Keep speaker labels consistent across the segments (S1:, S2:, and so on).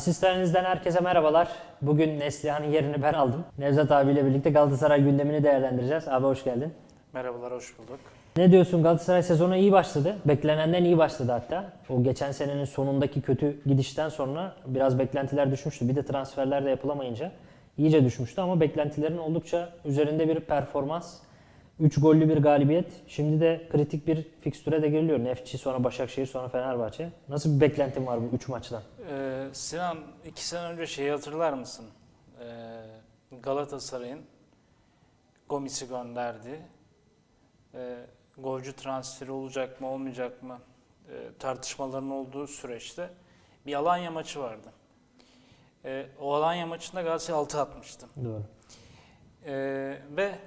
S1: Asistanınızdan herkese merhabalar. Bugün Neslihan'ın yerini ben aldım. Nevzat abiyle birlikte Galatasaray gündemini değerlendireceğiz. Abi hoş geldin.
S2: Merhabalar, hoş bulduk.
S1: Ne diyorsun Galatasaray sezona iyi başladı. Beklenenden iyi başladı hatta. O geçen senenin sonundaki kötü gidişten sonra biraz beklentiler düşmüştü. Bir de transferler de yapılamayınca iyice düşmüştü ama beklentilerin oldukça üzerinde bir performans. 3 gollü bir galibiyet. Şimdi de kritik bir fikstüre de giriliyor. Nefçi sonra Başakşehir sonra Fenerbahçe. Nasıl bir beklentin var bu 3 maçtan?
S2: Ee, Sinan, iki sene önce şeyi hatırlar mısın? Ee, Galatasaray'ın Gomis'i gönderdi. Ee, golcü transferi olacak mı, olmayacak mı? Ee, tartışmaların olduğu süreçte bir Alanya maçı vardı. Ee, o Alanya maçında Galatasaray 6 atmıştı.
S1: Doğru.
S2: Ee, ve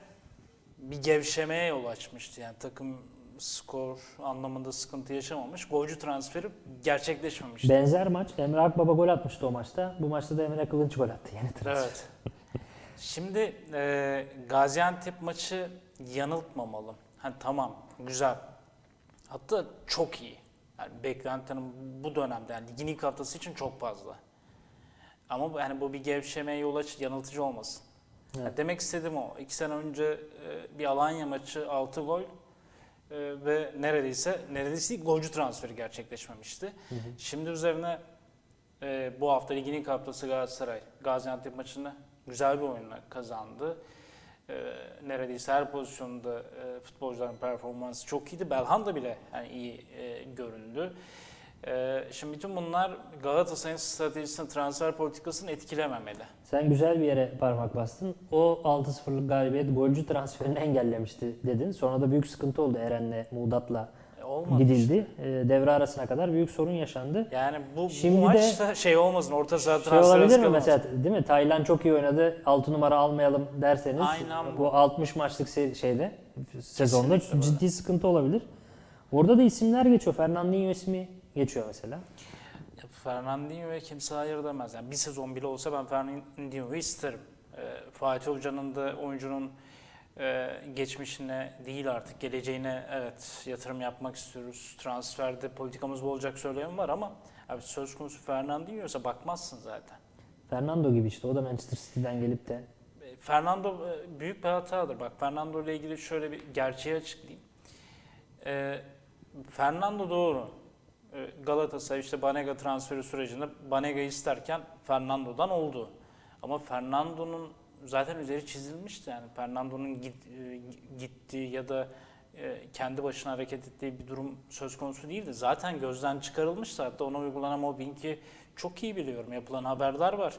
S2: bir gevşemeye yol açmıştı. Yani takım skor anlamında sıkıntı yaşamamış. Golcü transferi gerçekleşmemişti.
S1: Benzer maç. Emre Akbaba gol atmıştı o maçta. Bu maçta da Emre Kılınç gol attı. Yeni transfer.
S2: Evet. Şimdi e, Gaziantep maçı yanıltmamalı. Hani tamam güzel. Hatta çok iyi. Yani beklentinin bu dönemde yani ligin ilk haftası için çok fazla. Ama bu- yani bu bir gevşemeye yol aç yanıltıcı olmasın.
S1: Evet.
S2: Yani demek istediğim o. İki sene önce e, bir Alanya maçı 6 gol e, ve neredeyse neredeyse ilk golcü transferi gerçekleşmemişti. Şimdi üzerine e, bu hafta ligin ilk haftası Galatasaray Gaziantep maçını güzel bir oyunla kazandı. E, neredeyse her pozisyonda e, futbolcuların performansı çok iyiydi. Belhanda bile yani iyi e, göründü. E, şimdi bütün bunlar Galatasaray'ın stratejisini, transfer politikasını etkilememeli.
S1: Sen güzel bir yere parmak bastın. O 6-0'lık galibiyet golcü transferini engellemişti dedin. Sonra da büyük sıkıntı oldu Eren'le, Muğdat'la
S2: E, olmadı
S1: gidildi. E, devre arasına kadar büyük sorun yaşandı.
S2: Yani bu,
S1: Şimdi
S2: bu
S1: de-
S2: maçta şey olmasın, orta saha
S1: Şey olabilir mi mesela değil mi? Taylan çok iyi oynadı. 6 numara almayalım derseniz
S2: Aynen bu.
S1: bu 60 maçlık se- şeyde sezonda
S2: Kesinlikle
S1: ciddi sıkıntı olabilir. Orada da isimler geçiyor. Fernandinho ismi geçiyor mesela.
S2: Ya Fernandinho'ya kimse hayır demez. Yani bir sezon bile olsa ben Fernandinho'yu isterim. Ee, Fatih Hoca'nın da oyuncunun e, geçmişine değil artık geleceğine evet yatırım yapmak istiyoruz. Transferde politikamız bu olacak söylemi var ama abi söz konusu Fernandinho'ysa bakmazsın zaten.
S1: Fernando gibi işte. O da Manchester City'den gelip de
S2: E, Fernando e, büyük bir hatadır. Bak Fernando ile ilgili şöyle bir gerçeği açıklayayım. E, Fernando doğru. E, Galatasaray işte Banega transferi sürecinde Banega'yı isterken Fernando'dan oldu. Ama Fernando'nun zaten üzeri çizilmişti yani. Fernando'nun git- e, gittiği ya da e, kendi başına hareket ettiği bir durum söz konusu değildi. Zaten gözden çıkarılmıştı. Hatta ona uygulanan mobbingi çok iyi biliyorum. Yapılan haberler var.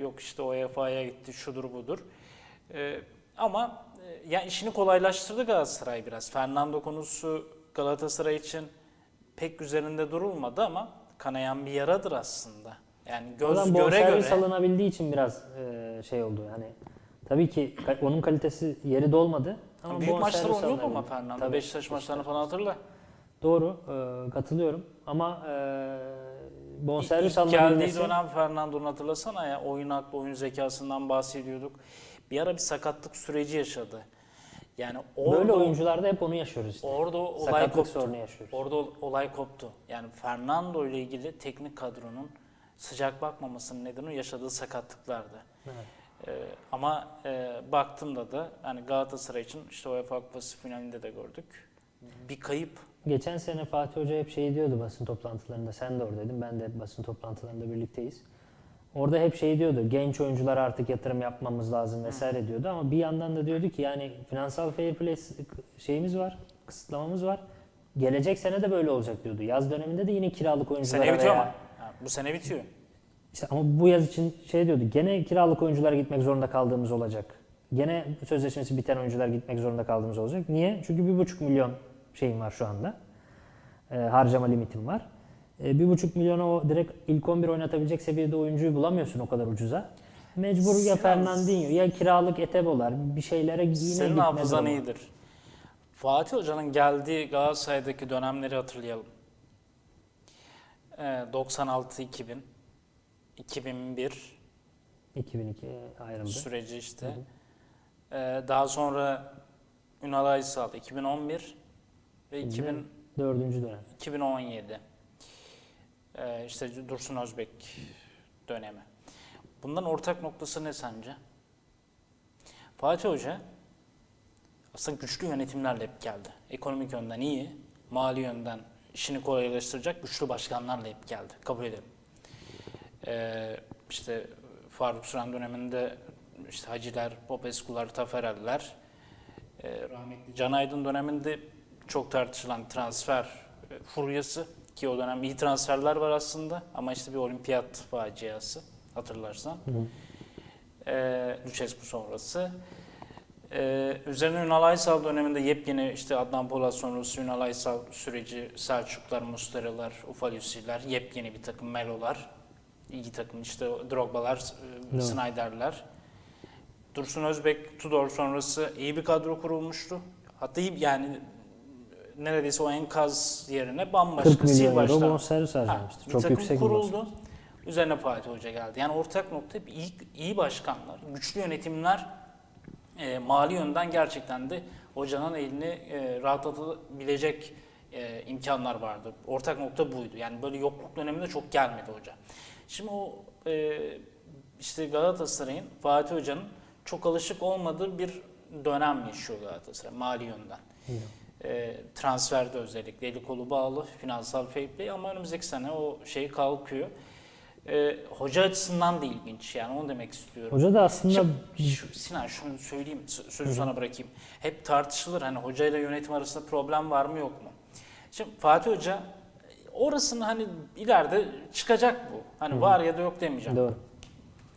S2: Yok işte UEFA'ya gitti, şudur budur. Ama e, ya işini kolaylaştırdı Galatasaray biraz. Fernando konusu Galatasaray için pek üzerinde durulmadı ama kanayan bir yaradır aslında. Yani göz
S1: Oradan
S2: göre göre.
S1: alınabildiği için biraz e, şey oldu. Yani tabii ki onun kalitesi yeri dolmadı. Ama
S2: Büyük maçlar oynuyordu ama. Fernando.
S1: Tabii.
S2: Beşiktaş maçlarını falan hatırla.
S1: Doğru, e, katılıyorum. Ama e, bonservis
S2: İlk geldiği
S1: alınabilmesi...
S2: dönem Fernando'nun hatırlasana ya oyun aklı, oyun zekasından bahsediyorduk. Bir ara bir sakatlık süreci yaşadı. Yani orada,
S1: Böyle oyuncularda hep onu yaşıyoruz işte.
S2: orada olay
S1: Sakatlık
S2: koptu.
S1: sorunu yaşıyoruz.
S2: Orada ol- olay koptu. Yani Fernando ile ilgili teknik kadronun sıcak bakmamasının nedeni yaşadığı sakatlıklardı.
S1: Evet.
S2: Ee, ama e, baktığımda da hani Galatasaray için işte UEFA Kupası finalinde de gördük. Bir kayıp.
S1: Geçen sene Fatih Hoca hep şey diyordu basın toplantılarında. Sen de oradaydın, ben de basın toplantılarında birlikteyiz. Orada hep şey diyordu, genç oyunculara artık yatırım yapmamız lazım vesaire diyordu. Ama bir yandan da diyordu ki yani finansal fair play şeyimiz var, kısıtlamamız var. Gelecek sene de böyle olacak diyordu. Yaz döneminde de yine kiralık oyunculara
S2: Sene bitiyor
S1: veya-
S2: ama. Ha, bu sene bitiyor.
S1: İşte ama bu yaz için şey diyordu. Gene kiralık oyuncular gitmek zorunda kaldığımız olacak. Gene sözleşmesi biten oyuncular gitmek zorunda kaldığımız olacak. Niye? Çünkü bir buçuk milyon şeyim var şu anda. Ee, harcama limitim var. Ee, bir buçuk milyona o direkt ilk 11 oynatabilecek seviyede oyuncuyu bulamıyorsun o kadar ucuza. Mecbur ya Fernandinho ya kiralık Etebolar bir şeylere yine
S2: Senin hafızan iyidir. Fatih Hoca'nın geldiği Galatasaray'daki dönemleri hatırlayalım. Ee, 96-2000, 2001
S1: 2002 ayrıldı.
S2: süreci işte. Ee, daha sonra Ünal Aysal 2011 ve 2000,
S1: Dördüncü dönem.
S2: 2017. Ee, işte Dursun Özbek dönemi. Bundan ortak noktası ne sence? Fatih Hoca aslında güçlü yönetimlerle hep geldi. Ekonomik yönden iyi, mali yönden işini kolaylaştıracak güçlü başkanlarla hep geldi. Kabul edelim. Ee, işte Faruk Süren döneminde işte Haciler, Popescu'lar, Taferel'ler, e, rahmetli Can Aydın döneminde çok tartışılan transfer e, furyası ki o dönem iyi transferler var aslında ama işte bir olimpiyat faciası hatırlarsan. E, Lucescu sonrası. Ee, üzerine Ünal Aysal döneminde yepyeni işte Adnan Polat sonrası Ünal Aysal süreci Selçuklar, Musteralar, Ufalüsiler, yepyeni bir takım Melolar, iyi takım işte Drogba'lar, e,
S1: Evet.
S2: Snyder'ler. Dursun Özbek, Tudor sonrası iyi bir kadro kurulmuştu. Hatta iyi yani neredeyse o enkaz yerine bambaşka
S1: 40 milyon
S2: sil baştan-
S1: bonservis
S2: Ha,
S1: harcamıştı.
S2: bir
S1: Çok
S2: takım
S1: yüksek bir bonservis.
S2: Üzerine Fatih Hoca geldi. Yani ortak nokta iyi, iyi başkanlar, güçlü yönetimler e, mali yönden gerçekten de hocanın elini e, rahatlatabilecek e, imkanlar vardı. Ortak nokta buydu. Yani böyle yokluk döneminde çok gelmedi hoca. Şimdi o e, işte Galatasaray'ın Fatih Hoca'nın çok alışık olmadığı bir dönem yaşıyor Galatasaray mali yönden. E, transferde özellikle eli kolu bağlı, finansal fair play ama önümüzdeki sene o şey kalkıyor. E, hoca açısından da ilginç yani onu demek istiyorum.
S1: Hoca da aslında
S2: Şimdi şu, Sinan şunu söyleyeyim, sö- sözü sana bırakayım. Hep tartışılır hani hoca ile yönetim arasında problem var mı yok mu? Şimdi Fatih Hoca orasını hani ileride çıkacak bu. Hani var ya da yok demeyeceğim.
S1: doğru.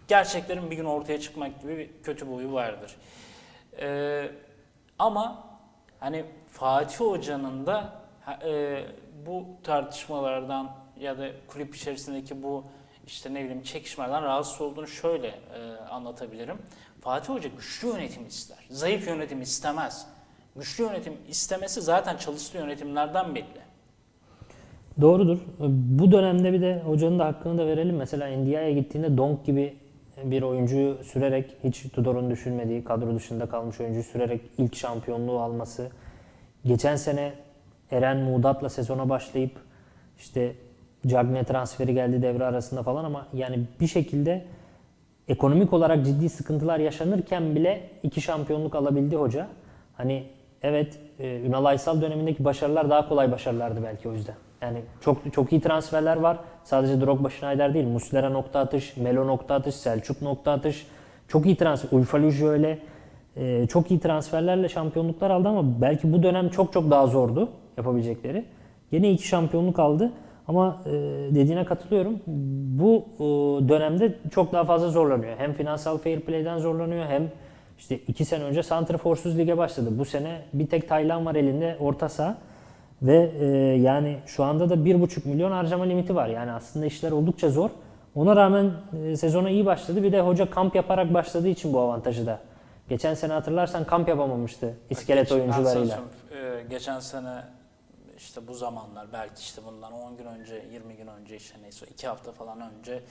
S2: Gerçeklerin bir gün ortaya çıkmak gibi bir kötü bir huyu vardır. Ee, ama hani Fatih Hoca'nın da e, bu tartışmalardan ya da kulüp içerisindeki bu işte ne bileyim çekişmelerden rahatsız olduğunu şöyle e, anlatabilirim. Fatih Hoca güçlü yönetim ister. Zayıf yönetim istemez. Güçlü yönetim istemesi zaten çalıştığı yönetimlerden belli.
S1: Doğrudur. Bu dönemde bir de hocanın da hakkını da verelim. Mesela Ndiaye gittiğinde Donk gibi bir oyuncuyu sürerek hiç Tudor'un düşünmediği kadro dışında kalmış oyuncuyu sürerek ilk şampiyonluğu alması. Geçen sene Eren Muğdat'la sezona başlayıp işte Cagne transferi geldi devre arasında falan ama yani bir şekilde ekonomik olarak ciddi sıkıntılar yaşanırken bile iki şampiyonluk alabildi hoca. Hani evet e, Ünal Aysal dönemindeki başarılar daha kolay başarılardı belki o yüzden. Yani çok çok iyi transferler var. Sadece Drogba Schneider değil. Muslera nokta atış, Melo nokta atış, Selçuk nokta atış. Çok iyi transfer. Ulfaluji öyle. E, çok iyi transferlerle şampiyonluklar aldı ama belki bu dönem çok çok daha zordu yapabilecekleri. Yine iki şampiyonluk aldı. Ama e, dediğine katılıyorum. Bu e, dönemde çok daha fazla zorlanıyor. Hem finansal fair play'den zorlanıyor hem işte iki sene önce Santraforsuz lige başladı. Bu sene bir tek Taylan var elinde orta saha. Ve e, yani şu anda da 1,5 milyon harcama limiti var. Yani aslında işler oldukça zor. Ona rağmen e, sezona iyi başladı. Bir de hoca kamp yaparak başladığı için bu avantajı da. Geçen sene hatırlarsan kamp yapamamıştı iskelet
S2: Geç- ben sana
S1: oyuncularıyla.
S2: söyleyeyim, e, geçen sene işte bu zamanlar belki işte bundan 10 gün önce 20 gün önce işte neyse 2 hafta falan önce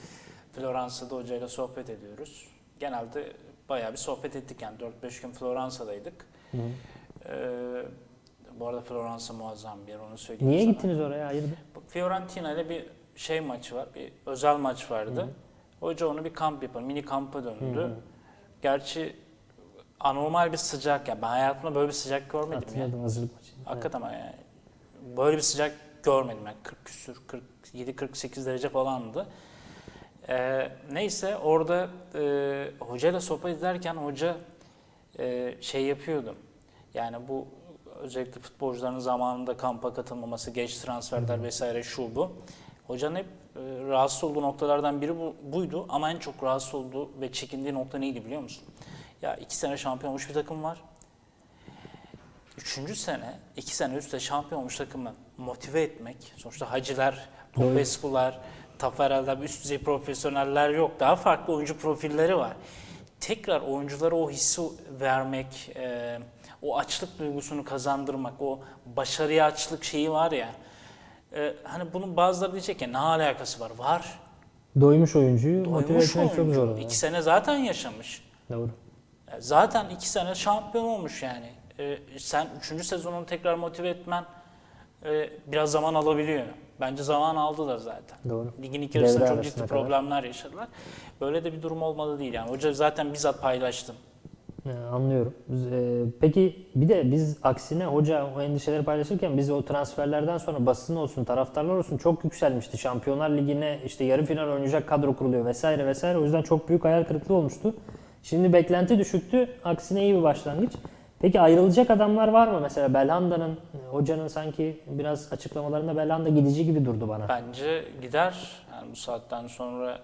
S2: Floransa'da hocayla sohbet ediyoruz. Genelde bayağı bir sohbet ettik yani 4-5 gün Floransa'daydık. Ee, bu arada Floransa muazzam bir yer onu söyleyeyim
S1: Niye
S2: sana.
S1: gittiniz oraya? Hayırdır?
S2: Fiorentina ile bir şey maçı var, bir özel maç vardı. Hoca onu bir kamp yapar, mini kampa döndü. Gerçi anormal bir sıcak yani ben hayatımda böyle bir sıcak görmedim ya.
S1: Hatırladım hazırlık maçı.
S2: Hakikaten ama yani böyle bir sıcak görmedim yani 40 küsür 47 48 derece falandı. Ee, neyse orada e, hocayla sohbet ederken hoca e, şey yapıyordu. Yani bu özellikle futbolcuların zamanında kampa katılmaması, geç transferler vesaire şu bu. Hocanın hep e, rahatsız olduğu noktalardan biri bu, buydu ama en çok rahatsız olduğu ve çekindiği nokta neydi biliyor musun? Ya iki sene şampiyon olmuş bir takım var. Üçüncü sene, iki sene üstte şampiyon olmuş takımı motive etmek. Sonuçta Hacılar. Popescu'lar, Taferel'ler, üst düzey profesyoneller yok. Daha farklı oyuncu profilleri var. Tekrar oyunculara o hissi vermek, e, o açlık duygusunu kazandırmak, o başarıya açlık şeyi var ya. e, hani bunun bazıları diyecek ya ne alakası var? Var.
S1: Doymuş oyuncuyu motive
S2: Doymuş
S1: etmek çok
S2: oyuncu.
S1: zor.
S2: İki sene zaten yaşamış.
S1: Doğru.
S2: E, Zaten iki sene şampiyon olmuş yani. E, sen üçüncü sezonunu tekrar motive etmen e, biraz zaman alabiliyor. Bence zaman aldı da zaten.
S1: Doğru.
S2: Ligin ilk yarısında çok ciddi
S1: kadar.
S2: problemler yaşadılar. Böyle de bir durum olmalı değil yani. Hoca zaten bizzat paylaştım.
S1: Ee, Anlıyorum. E, Peki bir de biz aksine hoca o endişeleri paylaşırken biz o transferlerden sonra basın olsun, taraftarlar olsun çok yükselmişti. Şampiyonlar Ligi'ne işte yarı final oynayacak kadro kuruluyor vesaire vesaire. O yüzden çok büyük hayal kırıklığı olmuştu. Şimdi beklenti düşüktü. Aksine iyi bir başlangıç. Peki ayrılacak adamlar var mı? Mesela Belhanda'nın, hocanın sanki biraz açıklamalarında Belhanda gidici gibi durdu bana.
S2: Bence gider. Yani bu saatten sonra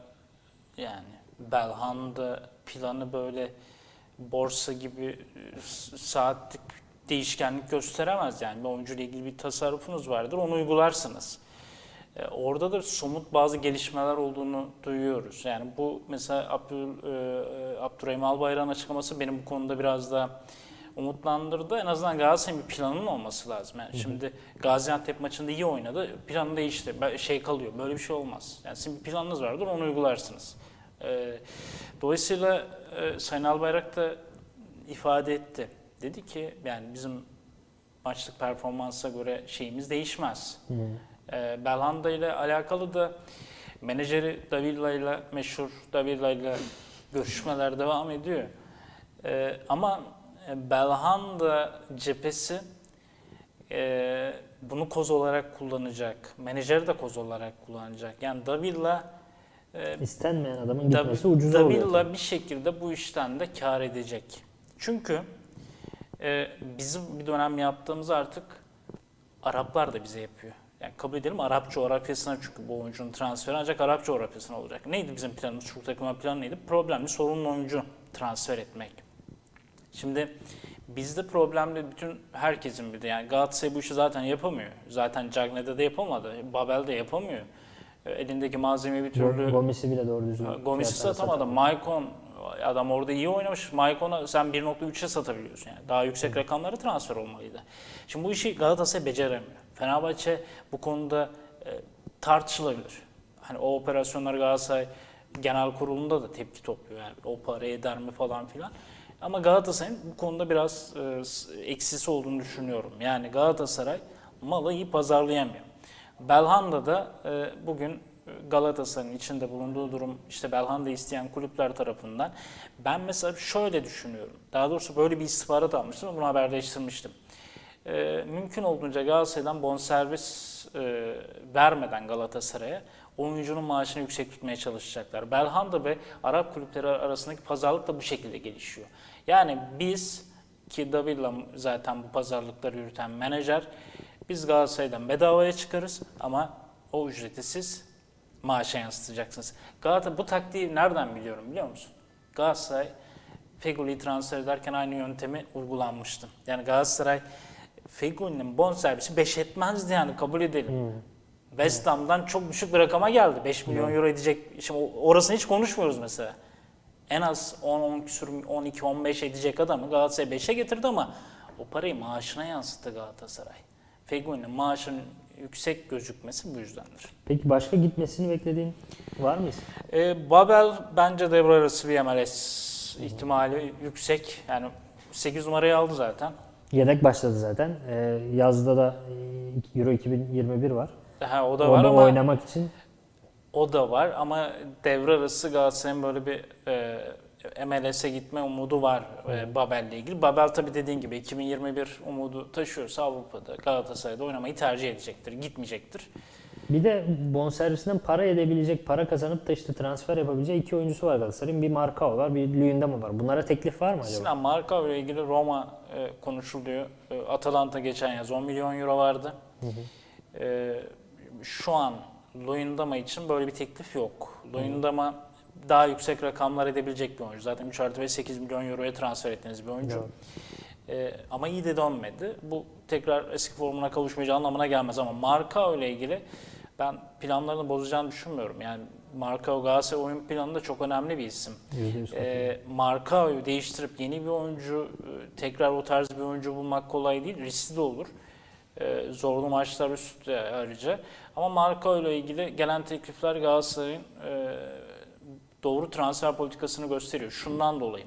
S2: yani Belhanda planı böyle borsa gibi e, saatlik değişkenlik gösteremez yani. Bir oyuncuyla ilgili bir tasarrufunuz vardır. Onu uygularsınız. E, Orada da somut bazı gelişmeler olduğunu duyuyoruz. Yani bu mesela Abdül, e, e, Abdurrahim Albayrak'ın açıklaması benim bu konuda biraz da umutlandırdı. En azından Galatasaray'ın bir planının olması lazım. Yani şimdi Gaziantep maçında iyi oynadı, planı değişti, şey kalıyor. Böyle bir şey olmaz. Yani sizin bir planınız vardır, onu uygularsınız. E, dolayısıyla e, Sayın Albayrak da ifade etti. Dedi ki yani bizim maçlık performansa göre şeyimiz değişmez. E, Belhanda ile alakalı da menajeri Davila ile meşhur Davila ile görüşmeler devam ediyor. E, ama e, Belhanda cephesi e, bunu koz olarak kullanacak. Menajeri de koz olarak kullanacak. Yani Davila e,
S1: İstenmeyen adamın gitmesi
S2: Dav-
S1: ucuza oluyor.
S2: Davila bir şekilde bu işten de kar edecek. Çünkü e, bizim bir dönem yaptığımız artık Araplar da bize yapıyor. Yani kabul edelim Arap coğrafyasına çünkü bu oyuncunun transferi ancak Arap coğrafyasına olacak. Neydi bizim planımız? Türk takımı planı neydi? Problemli, sorunlu oyuncu transfer etmek. Şimdi bizde problemli bütün herkesin bir de yani Galatasaray bu işi zaten yapamıyor. Zaten Cagney'de de yapamadı. Babel de yapamıyor. Elindeki malzemeyi bir türlü
S1: Go- Gomis'i bile doğru düzgün.
S2: Gomis'i satamadı. Maicon adam orada iyi oynamış. Maicon'a sen 1.3'e satabiliyorsun yani. Daha yüksek rakamlara transfer olmalıydı. Şimdi bu işi Galatasaray beceremiyor. Fenerbahçe bu konuda e, tartışılabilir. Hani o operasyonlar Galatasaray genel kurulunda da tepki topluyor. Yani o para eder mi falan filan. Ama Galatasaray'ın bu konuda biraz e, eksisi olduğunu düşünüyorum. Yani Galatasaray malı iyi pazarlayamıyor. Belhanda da e, bugün Galatasaray'ın içinde bulunduğu durum işte Belhanda isteyen kulüpler tarafından. Ben mesela şöyle düşünüyorum. Daha doğrusu böyle bir istihbarat almıştım ve bunu haberleştirmiştim. E, mümkün olduğunca Galatasaray'dan bonservis e, vermeden Galatasaray'a oyuncunun maaşını yüksek tutmaya çalışacaklar. Belhanda ve Arap kulüpleri arasındaki pazarlık da bu şekilde gelişiyor. Yani biz ki Davila zaten bu pazarlıkları yürüten menajer biz Galatasaray'dan bedavaya çıkarız ama o ücreti siz maaşa yansıtacaksınız. Galatasaray bu taktiği nereden biliyorum biliyor musun? Galatasaray Fegoli'yi transfer ederken aynı yöntemi uygulanmıştı. Yani Galatasaray Fegoli'nin bonservisi 5 etmezdi yani kabul edelim. West Ham'dan çok düşük bir rakama geldi. 5 milyon euro edecek. Şimdi orasını hiç konuşmuyoruz mesela. En az 10, 10 küsur, 12, 15 edecek adamı Galatasaray 5'e getirdi ama o parayı maaşına yansıttı Galatasaray. Fegoli'nin maaşının yüksek gözükmesi bu yüzdendir.
S1: Peki başka gitmesini beklediğin var mı?
S2: E, Babel bence devre arası bir MLS ihtimali yüksek. Yani 8 numarayı aldı zaten.
S1: Yedek başladı zaten. Ee, yazda da e, Euro 2021 var.
S2: Ha, o da
S1: Orada
S2: var ama
S1: oynamak için
S2: o da var ama devre arası Galatasaray'ın böyle bir e, MLS'e gitme umudu var e, Babel'le ilgili. Babel tabii dediğin gibi 2021 umudu taşıyorsa Avrupa'da Galatasaray'da oynamayı tercih edecektir, gitmeyecektir.
S1: bir de bonservisinden para edebilecek, para kazanıp da işte transfer yapabileceği iki oyuncusu var Galatasaray'ın. Bir Markao var, bir Luyendama var. Bunlara teklif var mı acaba?
S2: Sinan Markov ile ilgili Roma e, konuşuluyor. E, Atalanta geçen yaz 10 milyon euro vardı. E, şu an Luyendama için böyle bir teklif yok. Luyendama daha yüksek rakamlar edebilecek bir oyuncu. Zaten 3 artı 5 8 milyon euroya transfer ettiğiniz bir oyuncu.
S1: Doğru.
S2: E, ama iyi de dönmedi. Bu tekrar eski formuna kavuşmayacağı anlamına gelmez ama Markao ile ilgili ben planlarını bozacağını düşünmüyorum. Yani Markao Galatasaray oyun planında çok önemli bir isim.
S1: %100 katılıyorum.
S2: E, Markao'yu değiştirip yeni bir oyuncu, e, tekrar o tarz bir oyuncu bulmak kolay değil, riskli de olur. E, zorlu maçlar üstte ayrıca. Ama Markao ile ilgili gelen teklifler Galatasaray'ın e, doğru transfer politikasını gösteriyor. Şundan dolayı.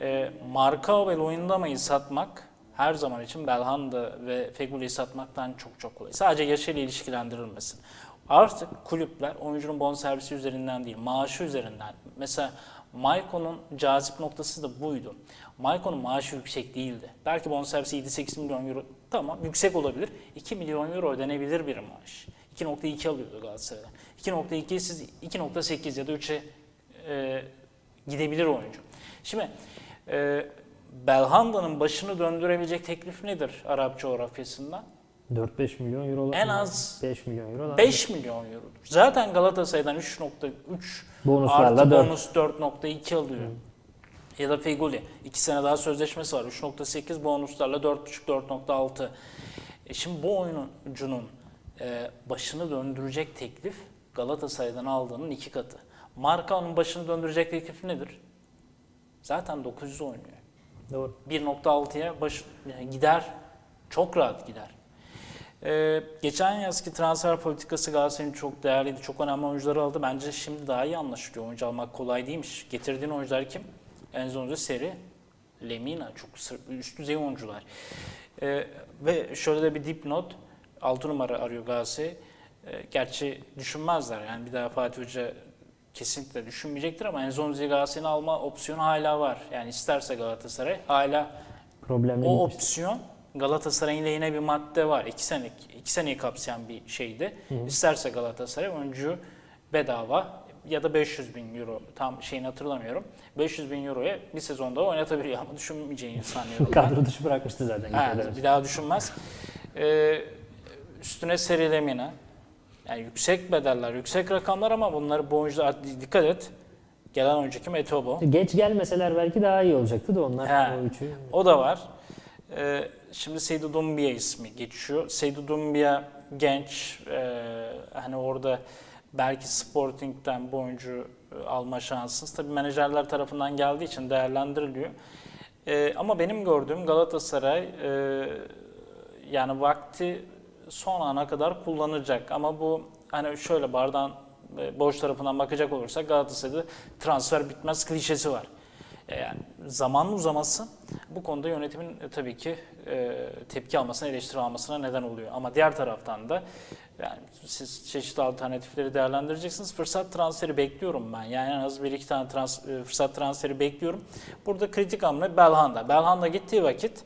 S2: E, Markao ve Luyendama'yı satmak her zaman için Belhanda ve Feguli'yi satmaktan çok çok kolay. Sadece yaşıyla ilişkilendirilmesin. Artık kulüpler oyuncunun bonservisi üzerinden değil, maaşı üzerinden. Mesela Maiko'nun cazip noktası da buydu. Maiko'nun maaşı yüksek değildi. Belki bonservisi 7-8 milyon euro tamam yüksek olabilir. 2 milyon euro ödenebilir bir maaş. 2.2 alıyordu Galatasaray'dan. 2.2 siz 2.8 ya da 3'e e, gidebilir oyuncu. Şimdi e, Belhanda'nın başını döndürebilecek teklif nedir Arap coğrafyasından?
S1: 4-5 milyon euro.
S2: En az
S1: 5 milyon euro. lazım.
S2: 5 milyon euro. Zaten Galatasaray'dan 3.3
S1: Bonuslarla
S2: artı
S1: 4.
S2: bonus 4.2 alıyor. Ya da Feguli. 2 sene daha sözleşmesi var. 3.8 bonuslarla 4.5-4.6. E şimdi bu oyuncunun e, başını döndürecek teklif Galatasaray'dan aldığının iki katı. Markao'nun başını döndürecek teklif nedir? Zaten 900 oynuyor.
S1: Doğru.
S2: 1.6'ya baş, yani gider. Çok rahat gider. Ee, geçen yazki transfer politikası Galatasaray'ın çok değerliydi. Çok önemli oyuncuları aldı. Bence şimdi daha iyi anlaşılıyor. Oyuncu almak kolay değilmiş. Getirdiğin oyuncular kim? Enzo Seri, Lemina. Çok üst düzey oyuncular. Ee, ve şöyle de bir dipnot. 6 numara arıyor Galatasaray. Ee, gerçi düşünmezler. Yani bir daha Fatih Hoca kesinlikle düşünmeyecektir ama Enzo Galatasaray'ın alma opsiyonu hala var. Yani isterse Galatasaray hala
S1: Problemli
S2: o opsiyon Galatasaray'ın lehine bir madde var. İki sene, iki seneyi kapsayan bir şeydi. İsterse Galatasaray oyuncuyu bedava ya da 500 bin euro tam şeyini hatırlamıyorum. 500 bin euroya bir sezonda oynatabiliyor ama düşünmeyeceğini sanıyorum.
S1: Kadro dışı bırakmıştı zaten. Önce.
S2: bir daha düşünmez. Ee, üstüne serilemine. Yani yüksek bedeller, yüksek rakamlar ama bunları bu oyuncular dikkat et. Gelen oyuncu kim? Etobo.
S1: Geç gelmeseler belki daha iyi olacaktı da onlar
S2: He.
S1: o üçü.
S2: O da var. Ee, şimdi Seydou Doumbia ismi geçiyor. Seydou Doumbia genç. ee, hani orada belki Sporting'den bu oyuncu e, alma şanssız. Tabii menajerler tarafından geldiği için değerlendiriliyor. Ee, ama benim gördüğüm Galatasaray e, yani vakti son ana kadar kullanacak. Ama bu hani şöyle bardağın e, boş tarafından bakacak olursak Galatasaray'da transfer bitmez klişesi var. E, Yani zamanın uzaması bu konuda yönetimin e, tabii ki e, tepki almasına, eleştiri almasına neden oluyor. Ama diğer taraftan da yani siz çeşitli alternatifleri değerlendireceksiniz. Fırsat transferi bekliyorum ben. Yani en az bir iki tane trans, fırsat transferi bekliyorum. Burada kritik hamle Belhanda. Belhanda gittiği vakit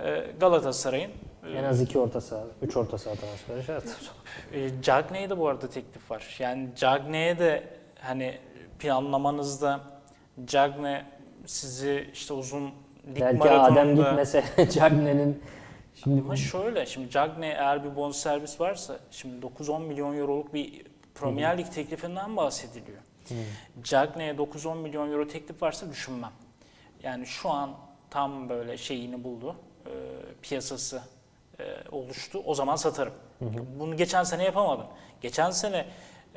S2: e, Galatasaray'ın
S1: En az iki orta saha, üç orta saha transferi şart.
S2: e, Cagney'e de bu arada teklif var. Yani Cagney'e de hani planlamanızda Cagney sizi işte uzun lig
S1: belki
S2: maratonunda...
S1: Adem gitmese Cagney'in şimdi
S2: Ama şöyle şimdi Cagney eğer bir bonservis varsa şimdi 9-10 milyon euroluk bir Premier Lig teklifinden bahsediliyor. Cagney'e 9-10 milyon euro teklif varsa düşünmem. Yani şu an tam böyle şeyini buldu. e, piyasası e, oluştu. O zaman satarım. Bunu geçen sene yapamadım. Geçen sene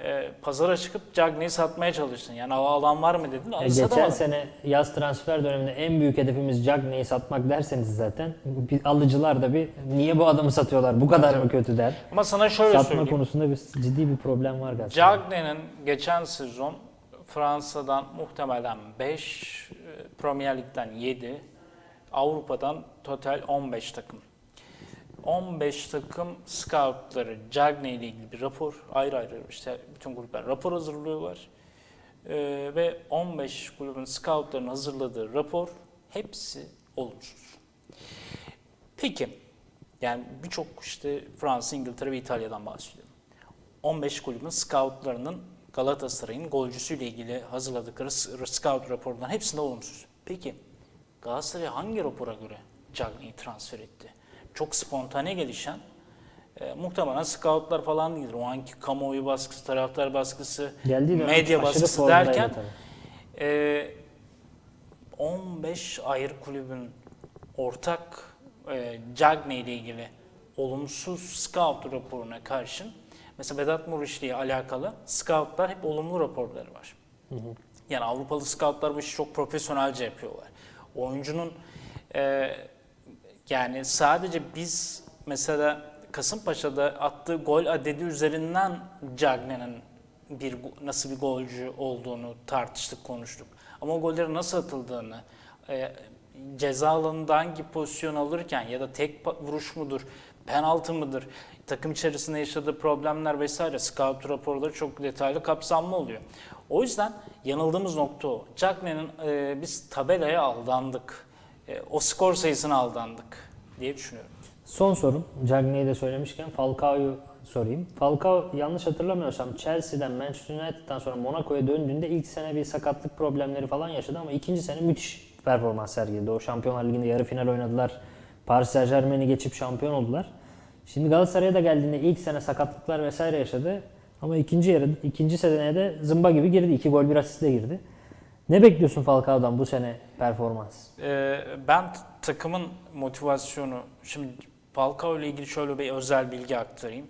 S2: e, pazara çıkıp Cagney'i satmaya çalıştın. Yani "Aa, alan var mı dedin.
S1: E, geçen sene yaz transfer döneminde en büyük hedefimiz Cagney'i satmak derseniz zaten bir alıcılar da bir niye bu adamı satıyorlar bu kadar mı kötü der.
S2: Ama sana şöyle
S1: Satma
S2: söyleyeyim.
S1: konusunda bir ciddi bir problem var galiba.
S2: Cagney'in geçen sezon Fransa'dan muhtemelen 5, Premier Lig'den 7, Avrupa'dan total 15 takım. 15 takım scoutları Cagney ile ilgili bir rapor, ayrı ayrı işte bütün kulüpler rapor hazırlıyorlar. Ee, ve 15 kulübün scoutlarının hazırladığı rapor hepsi olumsuz. Peki, yani birçok işte Fransa, İngiltere ve İtalya'dan bahsediyorum. 15 kulübün scoutlarının Galatasaray'ın golcüsüyle ilgili hazırladıkları scout raporundan hepsinde olumsuz. Peki Galatasaray hangi rapora göre Cagney'i transfer etti? Çok spontane gelişen, e, muhtemelen scoutlar falan değildir. O anki kamuoyu baskısı, taraftar baskısı,
S1: Geldiği dönem
S2: medya
S1: aşırı
S2: baskısı
S1: formdaydı
S2: derken e, 15 ayrı kulübün ortak e, Cagney ile ilgili olumsuz scout raporuna karşın mesela Vedat Muriç ile alakalı scoutlar hep olumlu raporları var. Yani Avrupalı scoutlar bu işi çok profesyonelce yapıyorlar. Oyuncunun e, yani sadece biz mesela Kasımpaşa'da attığı gol adedi üzerinden Cagney'in bir nasıl bir golcü olduğunu tartıştık, konuştuk. Ama o gollerin nasıl atıldığını, e, ceza alanında hangi pozisyon alırken ya da tek vuruş mudur, penaltı mıdır, takım içerisinde yaşadığı problemler vesaire scout raporları çok detaylı kapsamlı oluyor. O yüzden yanıldığımız nokta o. Cagney'in e, biz tabelaya aldandık. E, o skor sayısına aldandık diye düşünüyorum.
S1: Son sorum. Cagney'i de söylemişken Falcao'yu sorayım. Falcao yanlış hatırlamıyorsam Chelsea'den Manchester United'dan sonra Monaco'ya döndüğünde ilk sene bir sakatlık problemleri falan yaşadı ama ikinci sene müthiş performans sergiledi. O Şampiyonlar Ligi'nde yarı final oynadılar. Paris Saint Germain'i geçip şampiyon oldular. Şimdi Galatasaray'a da geldiğinde ilk sene sakatlıklar vesaire yaşadı. Ama ikinci yarı, ikinci seneye de zımba gibi girdi. İki gol bir asistle girdi. Ne bekliyorsun Falcao'dan bu sene performans?
S2: Ee, ben takımın motivasyonu, şimdi Falcao ile ilgili şöyle bir özel bilgi aktarayım.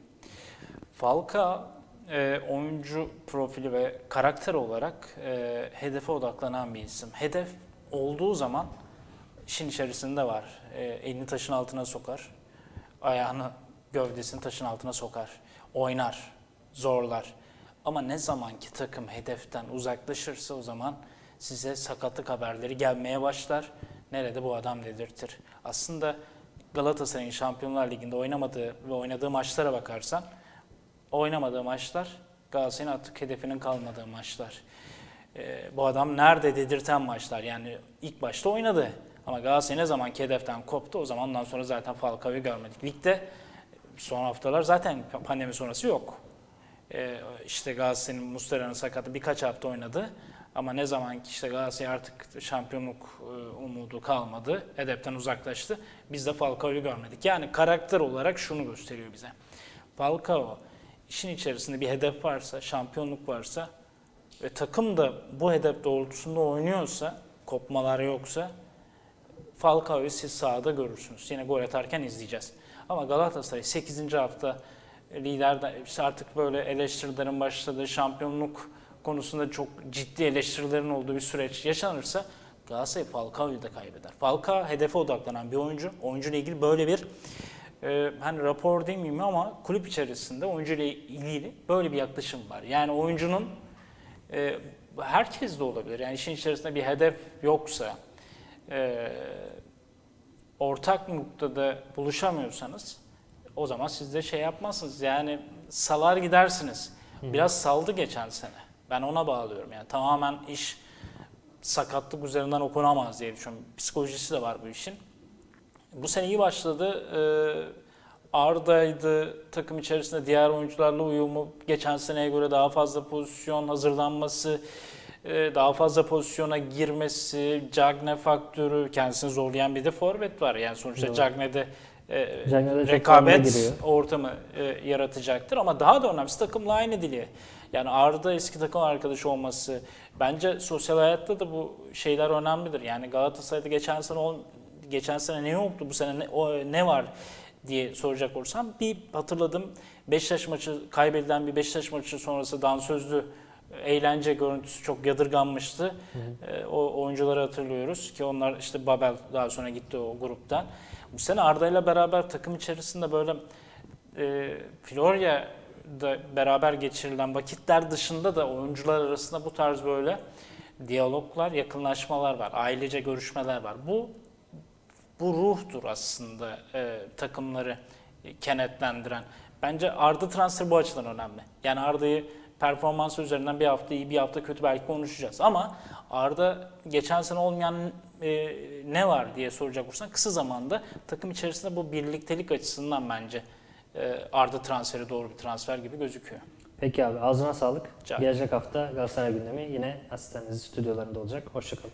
S2: Falcao e, oyuncu profili ve karakter olarak e, hedefe odaklanan bir isim. Hedef olduğu zaman işin içerisinde var. E, elini taşın altına sokar, ayağını gövdesini taşın altına sokar, oynar, zorlar. Ama ne zaman ki takım hedeften uzaklaşırsa o zaman size sakatlık haberleri gelmeye başlar. Nerede bu adam dedirtir. Aslında Galatasaray'ın Şampiyonlar Ligi'nde oynamadığı ve oynadığı maçlara bakarsan oynamadığı maçlar Galatasaray'ın artık hedefinin kalmadığı maçlar. Ee, bu adam nerede dedirten maçlar. Yani ilk başta oynadı. Ama Galatasaray ne zaman hedeften koptu o zaman ondan sonra zaten Falcao'yu görmedik. Ligde son haftalar zaten pandemi sonrası yok. Ee, işte Galatasaray'ın Muslera'nın sakatı birkaç hafta oynadı. Ama ne zaman ki işte Galatasaray artık şampiyonluk e, umudu kalmadı, hedeften uzaklaştı. Biz de Falcao'yu görmedik. Yani karakter olarak şunu gösteriyor bize. Falcao işin içerisinde bir hedef varsa, şampiyonluk varsa ve takım da bu hedef doğrultusunda oynuyorsa, kopmalar yoksa Falcao'yu siz sahada görürsünüz. Yine gol atarken izleyeceğiz. Ama Galatasaray 8. hafta işte artık böyle eleştirilerin başladığı şampiyonluk konusunda çok ciddi eleştirilerin olduğu bir süreç yaşanırsa Galatasaray Falcao'yu da kaybeder. Falcao hedefe odaklanan bir oyuncu. Oyuncuyla ilgili böyle bir e, hani rapor demeyeyim ama kulüp içerisinde oyuncuyla ilgili böyle bir yaklaşım var. Yani oyuncunun e, herkes de olabilir. Yani işin içerisinde bir hedef yoksa e, ortak noktada buluşamıyorsanız o zaman siz de şey yapmazsınız. Yani salar gidersiniz. Biraz saldı geçen sene. Ben ona bağlıyorum. Yani tamamen iş sakatlık üzerinden okunamaz diye düşünüyorum. Psikolojisi de var bu işin. Bu sene iyi başladı. Ee, Arda'ydı takım içerisinde diğer oyuncularla uyumu, geçen seneye göre daha fazla pozisyon hazırlanması, e, daha fazla pozisyona girmesi, Cagne faktörü kendisini zorlayan bir de forvet var. Yani sonuçta. Cagne'de e, rekabet ortamı e, yaratacaktır ama daha da önemlisi takımla aynı dili. Yani Arda eski takım arkadaşı olması bence sosyal hayatta da bu şeyler önemlidir. Yani Galatasaray'da geçen sene ol- geçen sene ne yoktu bu sene ne, o, ne var diye soracak olursam bir hatırladım Beşiktaş maçı kaybedilen bir Beşiktaş maçı sonrası dansözlü eğlence görüntüsü çok yadırganmıştı. E, o oyuncuları hatırlıyoruz ki onlar işte Babel daha sonra gitti o gruptan. Bu sene Arda ile beraber takım içerisinde böyle e, Florya'da beraber geçirilen vakitler dışında da oyuncular arasında bu tarz böyle diyaloglar, yakınlaşmalar var. Ailece görüşmeler var. Bu bu ruhtur aslında e, takımları kenetlendiren. Bence Arda transferi bu açıdan önemli. Yani Arda'yı performansı üzerinden bir hafta iyi bir hafta kötü belki konuşacağız. Ama Arda geçen sene olmayan e, ne var diye soracak olursan kısa zamanda takım içerisinde bu birliktelik açısından bence e, Arda transferi doğru bir transfer gibi gözüküyor.
S1: Peki abi ağzına sağlık. Gelecek hafta Galatasaray gündemi yine asistanınız stüdyolarında olacak. Hoşçakalın.